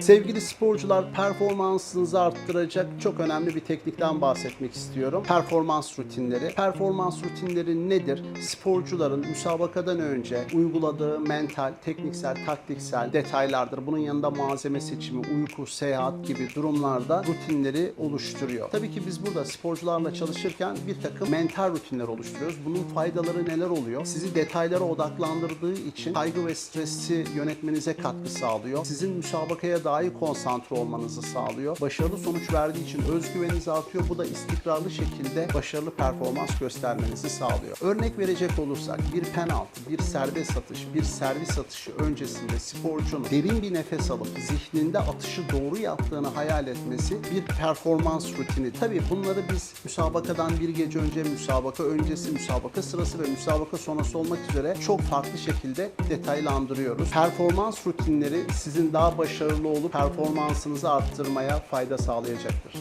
Sevgili sporcular, performansınızı arttıracak çok önemli bir teknikten bahsetmek istiyorum. Performans rutinleri. Performans rutinleri nedir? Sporcuların müsabakadan önce uyguladığı mental, tekniksel, taktiksel detaylardır. Bunun yanında malzeme seçimi, uyku, seyahat gibi durumlarda rutinleri oluşturuyor. Tabii ki biz burada sporcularla çalışırken bir takım mental rutinler oluşturuyoruz. Bunun faydaları neler oluyor? Sizi detaylara odaklandırdığı için kaygı ve stresi yönetmenize katkı sağlıyor. Sizin müsabakaya daha iyi konsantre olmanızı sağlıyor. Başarılı sonuç verdiği için özgüveniniz artıyor. Bu da istikrarlı şekilde başarılı performans göstermenizi sağlıyor. Örnek verecek olursak bir penaltı, bir serbest atış, bir servis atışı öncesinde sporcunun derin bir nefes alıp zihninde atışı doğru yaptığını hayal etmesi bir performans rutini. Tabii bunları biz müsabakadan bir gece önce, müsabaka öncesi, müsabaka sırası ve müsabaka sonrası olmak üzere çok farklı şekilde detaylandırıyoruz. Performans rutinleri sizin daha başarılı olup performansınızı arttırmaya fayda sağlayacaktır.